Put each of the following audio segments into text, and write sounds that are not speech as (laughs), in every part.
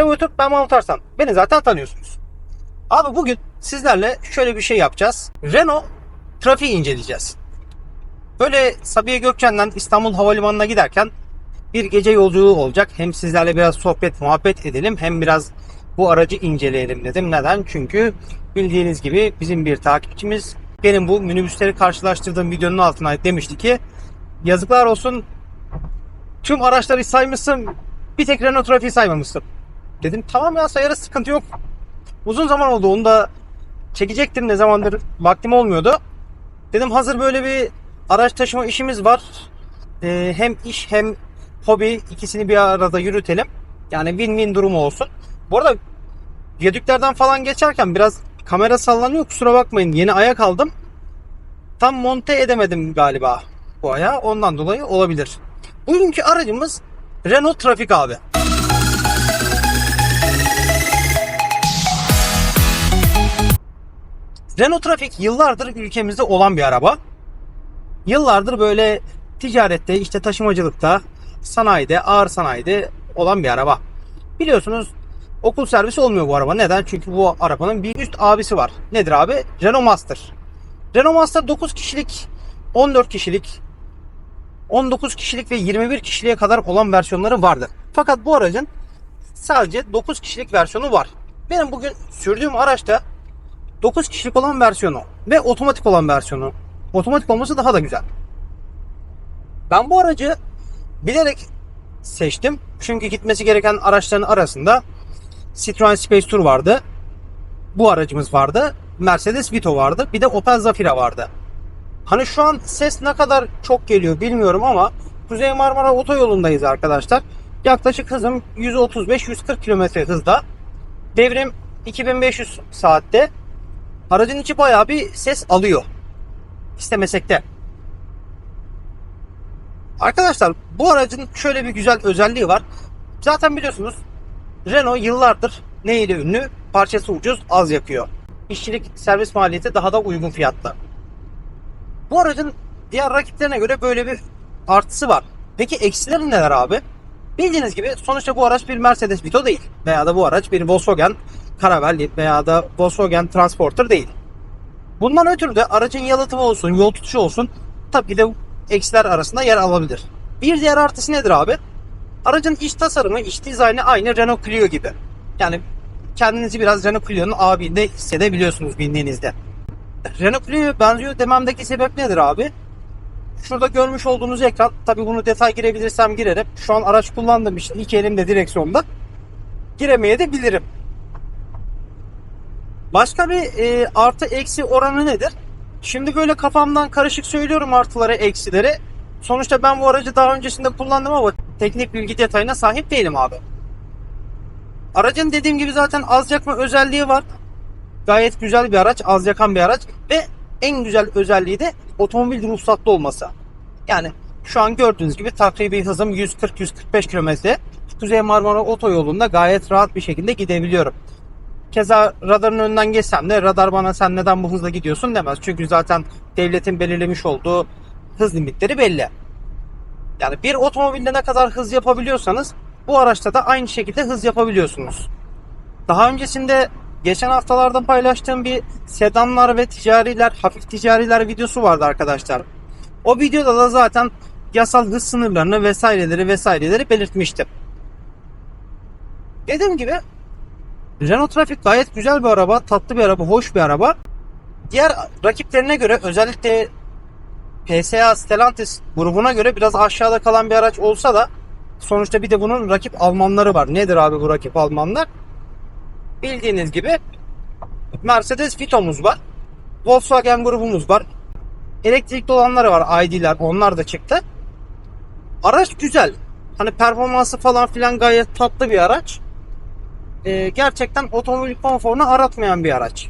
YouTube ben Mahmut Arslan. Beni zaten tanıyorsunuz. Abi bugün sizlerle şöyle bir şey yapacağız. Renault trafiği inceleyeceğiz. Böyle Sabiha Gökçen'den İstanbul Havalimanı'na giderken bir gece yolculuğu olacak. Hem sizlerle biraz sohbet muhabbet edelim hem biraz bu aracı inceleyelim dedim. Neden? Çünkü bildiğiniz gibi bizim bir takipçimiz benim bu minibüsleri karşılaştırdığım videonun altına demişti ki yazıklar olsun tüm araçları saymışsın bir tek Renault trafiği saymamışsın. Dedim tamam ya sayarız sıkıntı yok. Uzun zaman oldu onu da çekecektim ne zamandır vaktim olmuyordu. Dedim hazır böyle bir araç taşıma işimiz var. Ee, hem iş hem hobi ikisini bir arada yürütelim. Yani win-win durumu olsun. Bu arada viyadüklerden falan geçerken biraz kamera sallanıyor kusura bakmayın. Yeni ayak aldım. Tam monte edemedim galiba bu ayağı. Ondan dolayı olabilir. Bugünkü aracımız Renault Trafik abi. Renault Trafik yıllardır ülkemizde olan bir araba. Yıllardır böyle ticarette, işte taşımacılıkta, sanayide, ağır sanayide olan bir araba. Biliyorsunuz okul servisi olmuyor bu araba. Neden? Çünkü bu arabanın bir üst abisi var. Nedir abi? Renault Master. Renault Master 9 kişilik, 14 kişilik, 19 kişilik ve 21 kişiliğe kadar olan versiyonları vardı. Fakat bu aracın sadece 9 kişilik versiyonu var. Benim bugün sürdüğüm araçta 9 kişilik olan versiyonu ve otomatik olan versiyonu. Otomatik olması daha da güzel. Ben bu aracı bilerek seçtim. Çünkü gitmesi gereken araçların arasında Citroen Space Tour vardı. Bu aracımız vardı. Mercedes Vito vardı. Bir de Opel Zafira vardı. Hani şu an ses ne kadar çok geliyor bilmiyorum ama Kuzey Marmara Otoyolu'ndayız arkadaşlar. Yaklaşık hızım 135-140 km hızda. Devrim 2500 saatte. Aracın içi bayağı bir ses alıyor. İstemesek de. Arkadaşlar bu aracın şöyle bir güzel özelliği var. Zaten biliyorsunuz Renault yıllardır ne ile ünlü? Parçası ucuz, az yakıyor. İşçilik servis maliyeti daha da uygun fiyatta. Bu aracın diğer rakiplerine göre böyle bir artısı var. Peki eksileri neler abi? Bildiğiniz gibi sonuçta bu araç bir Mercedes Vito değil. Veya da bu araç bir Volkswagen Caravelle veya da Volkswagen Transporter değil. Bundan ötürü de aracın yalıtımı olsun, yol tutuşu olsun tabii de eksiler arasında yer alabilir. Bir diğer artısı nedir abi? Aracın iç tasarımı, iç dizaynı aynı Renault Clio gibi. Yani kendinizi biraz Renault Clio'nun abinde hissedebiliyorsunuz bindiğinizde. Renault Clio'ya benziyor dememdeki sebep nedir abi? Şurada görmüş olduğunuz ekran, tabi bunu detay girebilirsem girerim. Şu an araç kullandığım için iki elimde direksiyonda. Giremeye de bilirim. Başka bir e, artı eksi oranı nedir? Şimdi böyle kafamdan karışık söylüyorum artıları eksileri. Sonuçta ben bu aracı daha öncesinde kullandım ama teknik bilgi detayına sahip değilim abi. Aracın dediğim gibi zaten az yakma özelliği var. Gayet güzel bir araç, az yakan bir araç ve en güzel özelliği de otomobil ruhsatlı olması. Yani şu an gördüğünüz gibi takribi hızım 140-145 km. Kuzey Marmara Otoyolu'nda gayet rahat bir şekilde gidebiliyorum. Keza radarın önünden geçsem de radar bana sen neden bu hızla gidiyorsun demez. Çünkü zaten devletin belirlemiş olduğu hız limitleri belli. Yani bir otomobilde ne kadar hız yapabiliyorsanız bu araçta da aynı şekilde hız yapabiliyorsunuz. Daha öncesinde geçen haftalarda paylaştığım bir sedanlar ve ticariler, hafif ticariler videosu vardı arkadaşlar. O videoda da zaten yasal hız sınırlarını vesaireleri vesaireleri belirtmiştim. Dediğim gibi Renault Traffic gayet güzel bir araba, tatlı bir araba, hoş bir araba. Diğer rakiplerine göre özellikle PSA Stellantis grubuna göre biraz aşağıda kalan bir araç olsa da sonuçta bir de bunun rakip Almanları var. Nedir abi bu rakip Almanlar? Bildiğiniz gibi Mercedes Vito'muz var. Volkswagen grubumuz var. Elektrikli olanları var. ID'ler onlar da çıktı. Araç güzel. Hani performansı falan filan gayet tatlı bir araç. Ee, gerçekten otomobil konforunu aratmayan bir araç.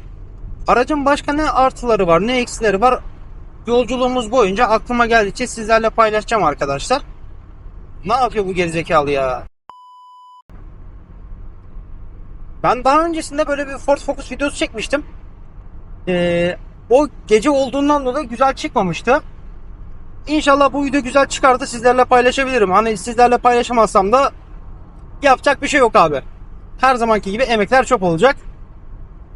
Aracın başka ne artıları var ne eksileri var yolculuğumuz boyunca aklıma geldikçe sizlerle paylaşacağım arkadaşlar. Ne yapıyor bu gerizekalı ya? Ben daha öncesinde böyle bir Ford Focus videosu çekmiştim. Ee, o gece olduğundan dolayı güzel çıkmamıştı. İnşallah bu video güzel çıkardı sizlerle paylaşabilirim. Hani sizlerle paylaşamazsam da yapacak bir şey yok abi. Her zamanki gibi emekler çok olacak.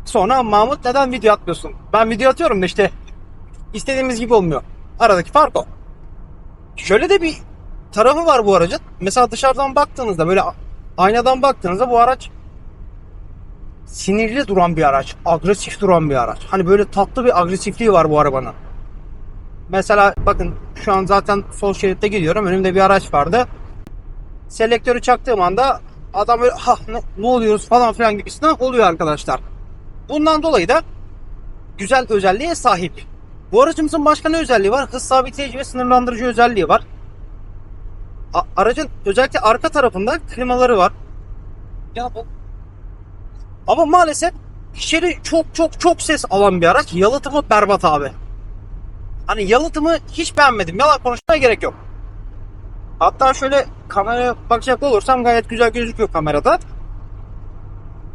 Sonra Mahmut neden video atmıyorsun? Ben video atıyorum da işte istediğimiz gibi olmuyor. Aradaki fark o. Şöyle de bir tarafı var bu aracın. Mesela dışarıdan baktığınızda böyle aynadan baktığınızda bu araç sinirli duran bir araç. Agresif duran bir araç. Hani böyle tatlı bir agresifliği var bu arabanın. Mesela bakın şu an zaten sol şeritte gidiyorum. Önümde bir araç vardı. Selektörü çaktığım anda adam böyle ha ne, ne oluyoruz falan filan gibisinden oluyor arkadaşlar. Bundan dolayı da güzel özelliğe sahip. Bu aracımızın başka ne özelliği var? Hız sabitleyici ve sınırlandırıcı özelliği var. A- aracın özellikle arka tarafında klimaları var. Ya bu ama maalesef içeri çok çok çok ses alan bir araç. Yalıtımı berbat abi. Hani yalıtımı hiç beğenmedim. Yalan konuşmaya gerek yok. Hatta şöyle kameraya bakacak olursam gayet güzel gözüküyor kamerada.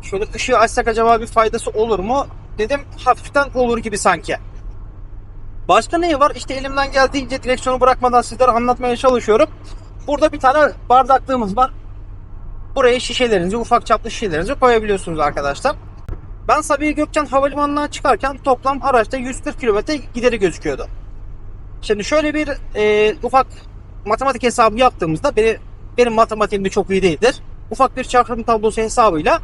Şöyle ışığı açsak acaba bir faydası olur mu? Dedim hafiften olur gibi sanki. Başka ne var? İşte elimden geldiğince direksiyonu bırakmadan sizlere anlatmaya çalışıyorum. Burada bir tane bardaklığımız var. Buraya şişelerinizi, ufak çaplı şişelerinizi koyabiliyorsunuz arkadaşlar. Ben Sabiha Gökçen Havalimanı'ndan çıkarken toplam araçta 140 kilometre gideri gözüküyordu. Şimdi şöyle bir e, ufak matematik hesabı yaptığımızda beni, benim matematiğim de çok iyi değildir. Ufak bir çarpım tablosu hesabıyla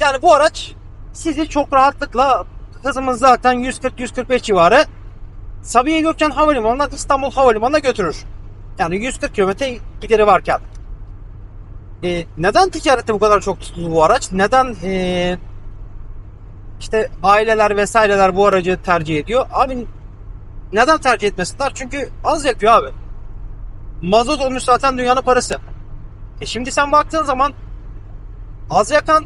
yani bu araç sizi çok rahatlıkla hızımız zaten 140-145 civarı Sabiha Gökçen Havalimanı'ndan İstanbul Havalimanı'na götürür. Yani 140 kilometre gideri varken. E, neden ticarette bu kadar çok tutuldu bu araç? Neden e, işte aileler vesaireler bu aracı tercih ediyor? Abi neden tercih etmesinler? Çünkü az yakıyor abi. Mazot olmuş zaten dünyanın parası. E şimdi sen baktığın zaman az yakan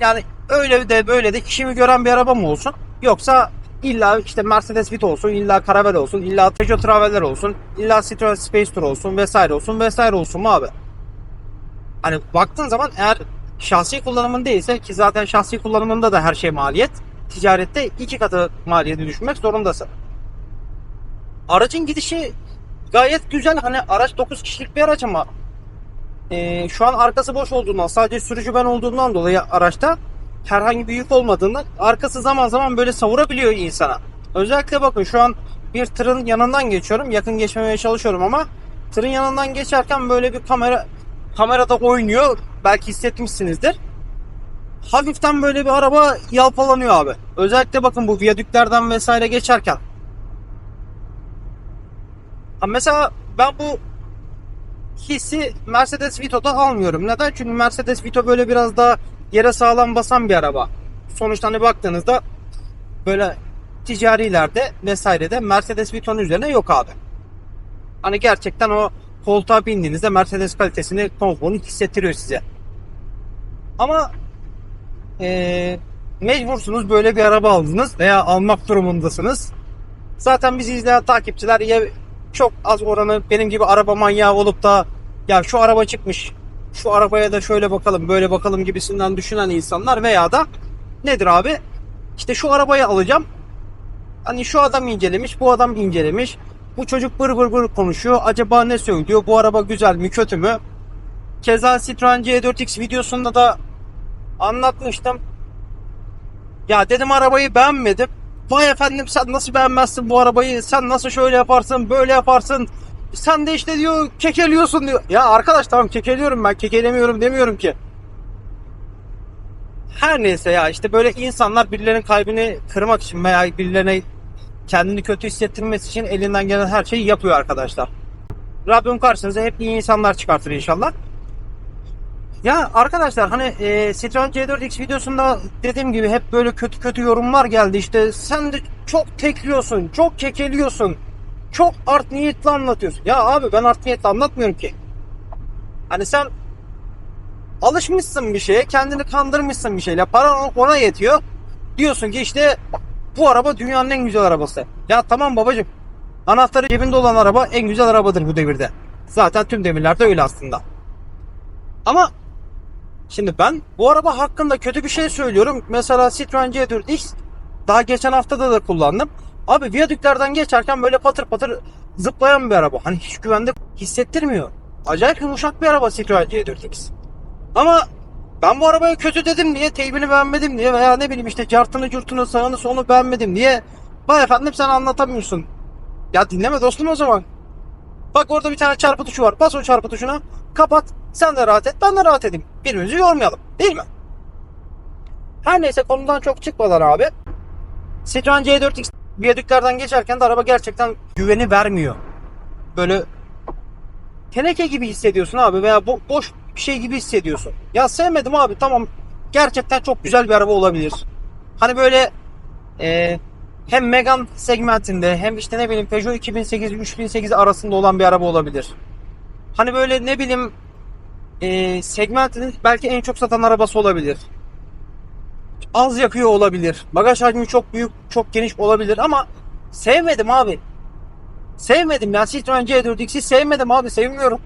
yani öyle de böyle de işimi gören bir araba mı olsun? Yoksa illa işte Mercedes Vito olsun, illa Caravelle olsun, illa Peugeot Traveller olsun, illa Citroen Space Tour olsun vesaire olsun vesaire olsun mu abi? Hani baktığın zaman eğer şahsi kullanımın değilse ki zaten şahsi kullanımında da her şey maliyet. Ticarette iki katı maliyeti düşünmek zorundasın. Aracın gidişi gayet güzel. Hani araç 9 kişilik bir araç ama e, şu an arkası boş olduğundan sadece sürücü ben olduğundan dolayı araçta herhangi bir yük olmadığından arkası zaman zaman böyle savurabiliyor insana. Özellikle bakın şu an bir tırın yanından geçiyorum. Yakın geçmemeye çalışıyorum ama tırın yanından geçerken böyle bir kamera kamerada oynuyor. Belki hissetmişsinizdir. Hafiften böyle bir araba yalpalanıyor abi. Özellikle bakın bu viyadüklerden vesaire geçerken. Ha mesela ben bu hissi Mercedes Vito'da almıyorum. Neden? Çünkü Mercedes Vito böyle biraz daha yere sağlam basan bir araba. Sonuçta hani baktığınızda böyle ticarilerde vesairede Mercedes Vito'nun üzerine yok abi. Hani gerçekten o koltuğa bindiğinizde Mercedes kalitesini, konforunu hissettiriyor size. Ama eee, mecbursunuz böyle bir araba aldınız veya almak durumundasınız. Zaten bizi izleyen takipçiler ya çok az oranı benim gibi araba manyağı olup da ya şu araba çıkmış şu arabaya da şöyle bakalım böyle bakalım gibisinden düşünen insanlar veya da nedir abi? İşte şu arabayı alacağım. Hani şu adam incelemiş, bu adam incelemiş. Bu çocuk bır bır bır konuşuyor. Acaba ne söylüyor? Bu araba güzel mi, kötü mü? Keza Citroen C4X videosunda da anlatmıştım. Ya dedim arabayı beğenmedim. Vay efendim sen nasıl beğenmezsin bu arabayı? Sen nasıl şöyle yaparsın, böyle yaparsın? Sen de işte diyor kekeliyorsun diyor. Ya arkadaş tamam kekeliyorum ben kekelemiyorum demiyorum ki. Her neyse ya işte böyle insanlar birilerinin kalbini kırmak için veya birilerine kendini kötü hissettirmesi için elinden gelen her şeyi yapıyor arkadaşlar. Rabbim karşınıza hep iyi insanlar çıkartır inşallah. Ya arkadaşlar hani e, Citroen C4X videosunda dediğim gibi hep böyle kötü kötü yorumlar geldi işte sen de çok tekliyorsun, çok kekeliyorsun, çok art niyetli anlatıyorsun. Ya abi ben art niyetli anlatmıyorum ki. Hani sen alışmışsın bir şeye, kendini kandırmışsın bir şeyle, paran ona yetiyor. Diyorsun ki işte bu araba dünyanın en güzel arabası. Ya tamam babacım. Anahtarı cebinde olan araba en güzel arabadır bu devirde. Zaten tüm devirlerde öyle aslında. Ama şimdi ben bu araba hakkında kötü bir şey söylüyorum. Mesela Citroen C4X daha geçen haftada da kullandım. Abi viyadüklerden geçerken böyle patır patır zıplayan bir araba. Hani hiç güvende hissettirmiyor. Acayip yumuşak bir araba Citroen C4X. Ama Ben bu arabaya kötü dedim diye, teybini beğenmedim diye veya ne bileyim işte cartını curtunu sağını solunu beğenmedim diye Vay efendim sen anlatamıyorsun. Ya dinleme dostum o zaman. Bak orada bir tane çarpı tuşu var. Bas o çarpı tuşuna. Kapat. Sen de rahat et. Ben de rahat edeyim. Birbirimizi yormayalım. Değil mi? Her neyse konudan çok çıkmadan abi. Citroen C4X viyadüklerden geçerken de araba gerçekten güveni vermiyor. Böyle teneke gibi hissediyorsun abi veya bo- boş bir şey gibi hissediyorsun. Ya sevmedim abi tamam gerçekten çok güzel bir araba olabilir. Hani böyle e, hem Megane segmentinde hem işte ne bileyim Peugeot 2008 3008 arasında olan bir araba olabilir. Hani böyle ne bileyim e, segmentinin belki en çok satan arabası olabilir. Az yakıyor olabilir. Bagaj hacmi çok büyük, çok geniş olabilir ama sevmedim abi. Sevmedim ya Citroen C4X'i sevmedim abi sevmiyorum.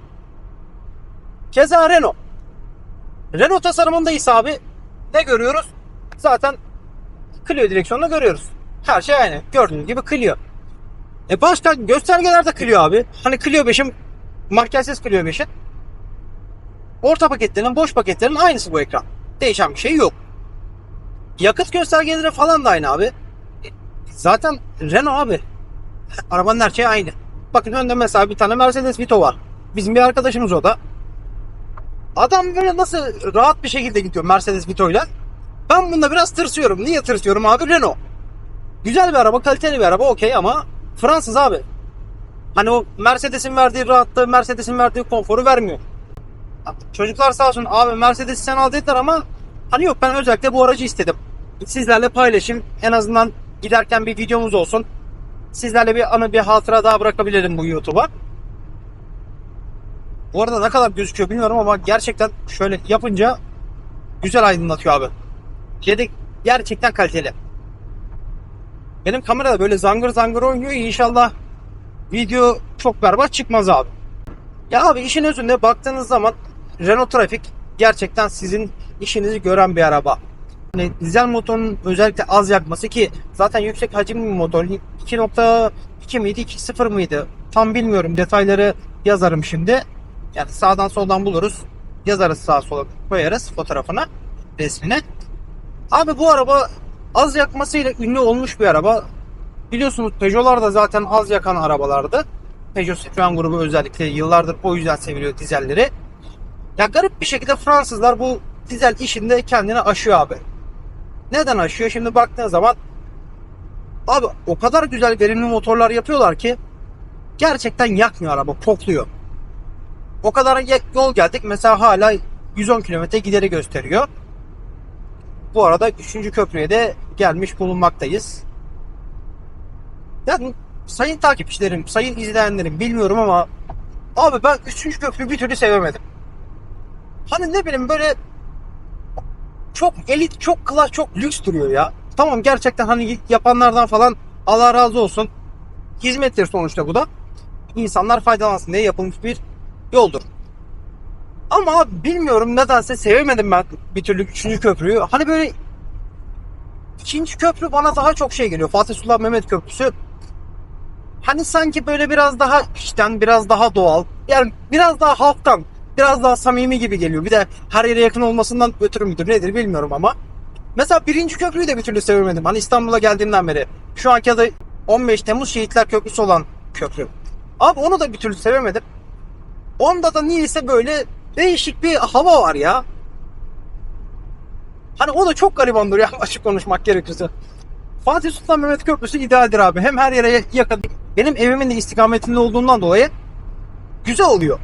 Keza Renault. Renault tasarımında ise abi ne görüyoruz? Zaten Clio direksiyonunu görüyoruz. Her şey aynı. Gördüğünüz gibi Clio. E başka göstergeler de Clio abi. Hani Clio 5'im makyajsız Clio 5'in orta paketlerin, boş paketlerin aynısı bu ekran. Değişen bir şey yok. Yakıt göstergeleri falan da aynı abi. E, Zaten Renault abi. (laughs) Arabanın her şeyi aynı. Bakın önde mesela bir tane Mercedes Vito var. Bizim bir arkadaşımız o da. Adam böyle nasıl rahat bir şekilde gidiyor Mercedes Vito'yla. Ben bunda biraz tırsıyorum. Niye tırsıyorum abi? Renault. Güzel bir araba, kaliteli bir araba okey ama Fransız abi. Hani o Mercedes'in verdiği rahatlığı, Mercedes'in verdiği konforu vermiyor. Çocuklar sağ olsun abi Mercedes'i sen al dediler ama hani yok ben özellikle bu aracı istedim. Sizlerle paylaşayım. En azından giderken bir videomuz olsun. Sizlerle bir anı bir hatıra daha bırakabilirim bu YouTube'a. Bu arada ne kadar gözüküyor bilmiyorum ama gerçekten şöyle yapınca güzel aydınlatıyor abi. Yedek gerçekten kaliteli. Benim kamerada böyle zangır zangır oynuyor. İnşallah video çok berbat çıkmaz abi. Ya abi işin özünde baktığınız zaman Renault Traffic gerçekten sizin işinizi gören bir araba. Hani dizel motorun özellikle az yakması ki zaten yüksek hacimli bir motor 2.2 miydi 2.0 mıydı tam bilmiyorum detayları yazarım şimdi. Yani sağdan soldan buluruz yazarız sağa sola koyarız fotoğrafına resmine. Abi bu araba az yakmasıyla ünlü olmuş bir araba. Biliyorsunuz Peugeot'lar da zaten az yakan arabalardı. Peugeot Citroen grubu özellikle yıllardır o yüzden seviliyor dizelleri. Ya garip bir şekilde Fransızlar bu dizel işinde kendini aşıyor abi. Neden aşıyor? Şimdi baktığın zaman abi o kadar güzel verimli motorlar yapıyorlar ki gerçekten yakmıyor araba, kokluyor. O kadar yol geldik mesela hala 110 km gideri gösteriyor. Bu arada 3. köprüye de gelmiş bulunmaktayız. Yani sayın takipçilerim, sayın izleyenlerim bilmiyorum ama abi ben 3. köprüyü bir türlü sevemedim. Hani ne bileyim böyle çok elit, çok klas, çok lüks duruyor ya. Tamam gerçekten hani yapanlardan falan Allah razı olsun. Hizmettir sonuçta bu da. İnsanlar faydalansın diye yapılmış bir yoldur. Ama bilmiyorum nedense sevemedim ben bir türlü 3. köprüyü. Hani böyle ikinci köprü bana daha çok şey geliyor. Fatih Sultan Mehmet Köprüsü. Hani sanki böyle biraz daha içten, biraz daha doğal. Yani biraz daha halktan, biraz daha samimi gibi geliyor. Bir de her yere yakın olmasından ötürü müdür nedir bilmiyorum ama. Mesela birinci köprüyü de bir türlü sevemedim. Hani İstanbul'a geldiğimden beri. Şu anki adı 15 Temmuz Şehitler Köprüsü olan köprü. Abi onu da bir türlü sevemedim. Onda da niyeyse böyle değişik bir hava var ya. Hani o da çok garibandır ya (laughs) açık konuşmak gerekirse. Fatih Sultan Mehmet Köprüsü idealdir abi. Hem her yere yakın. Benim evimin de istikametinde olduğundan dolayı güzel oluyor.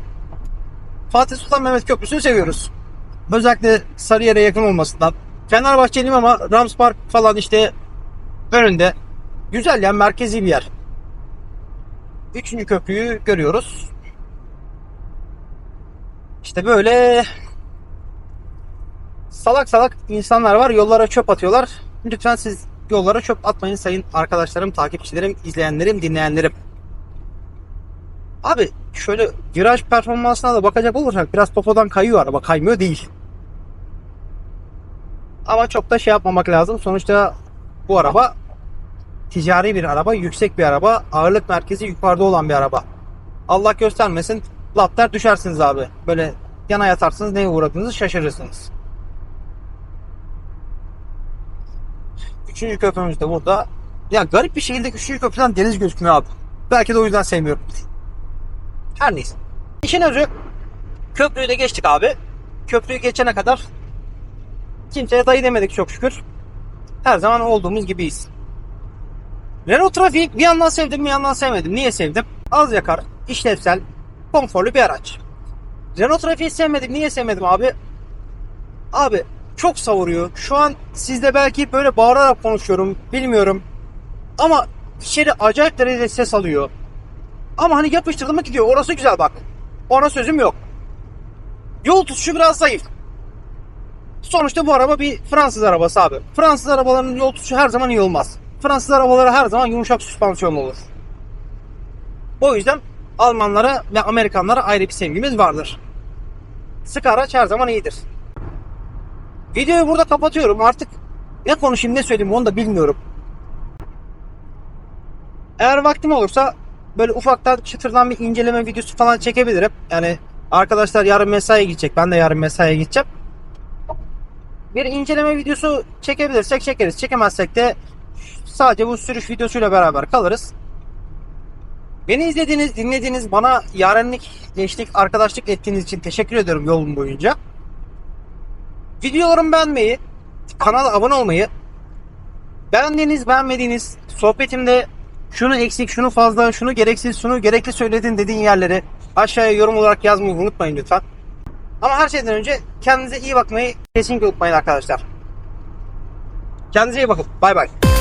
Fatih Sultan Mehmet Köprüsü'nü seviyoruz. Özellikle Sarıyer'e yakın olmasından. Fenerbahçeliyim ama Rams Park falan işte önünde. Güzel yani merkezi bir yer. Üçüncü köprüyü görüyoruz. İşte böyle salak salak insanlar var yollara çöp atıyorlar. Lütfen siz yollara çöp atmayın sayın arkadaşlarım, takipçilerim, izleyenlerim, dinleyenlerim. Abi şöyle viraj performansına da bakacak olursak biraz popodan kayıyor araba. Kaymıyor değil. Ama çok da şey yapmamak lazım. Sonuçta bu araba ticari bir araba, yüksek bir araba, ağırlık merkezi yukarıda olan bir araba. Allah göstermesin laplar düşersiniz abi. Böyle yana yatarsınız neye uğradığınızı şaşırırsınız. Üçüncü köprümüz de burada. Ya garip bir şekilde üçüncü köprüden deniz gözükmüyor abi. Belki de o yüzden sevmiyorum. Her neyse. İşin özü köprüyü de geçtik abi. Köprüyü geçene kadar kimseye dayı demedik çok şükür. Her zaman olduğumuz gibiyiz. Renault Trafic bir yandan sevdim bir yandan sevmedim. Niye sevdim? Az yakar, işlevsel, konforlu bir araç. Renault Trafic'i sevmedim. Niye sevmedim abi? Abi çok savuruyor. Şu an sizde belki böyle bağırarak konuşuyorum. Bilmiyorum. Ama içeri acayip derecede ses alıyor. Ama hani yapıştırdı mı gidiyor. Orası güzel bak. Ona sözüm yok. Yol tutuşu biraz zayıf. Sonuçta bu araba bir Fransız arabası abi. Fransız arabalarının yol tutuşu her zaman iyi olmaz. Fransız arabaları her zaman yumuşak süspansiyon olur. O yüzden Almanlara ve Amerikanlara ayrı bir sevgimiz vardır. Sık araç her zaman iyidir. Videoyu burada kapatıyorum. Artık ne konuşayım ne söyleyeyim onu da bilmiyorum. Eğer vaktim olursa böyle ufaktan çıtırdan bir inceleme videosu falan çekebilirim. Yani arkadaşlar yarın mesaiye gidecek. Ben de yarın mesaiye gideceğim. Bir inceleme videosu çekebilirsek çekeriz. Çekemezsek de sadece bu sürüş videosuyla beraber kalırız. Beni izlediğiniz, dinlediğiniz, bana yarenlik, gençlik, arkadaşlık ettiğiniz için teşekkür ediyorum yolum boyunca. Videolarımı beğenmeyi, kanala abone olmayı, beğendiğiniz, beğenmediğiniz, sohbetimde şunu eksik, şunu fazla, şunu gereksiz, şunu gerekli söyledin dediğin yerleri aşağıya yorum olarak yazmayı unutmayın lütfen. Ama her şeyden önce kendinize iyi bakmayı kesinlikle unutmayın arkadaşlar. Kendinize iyi bakın. Bay bay.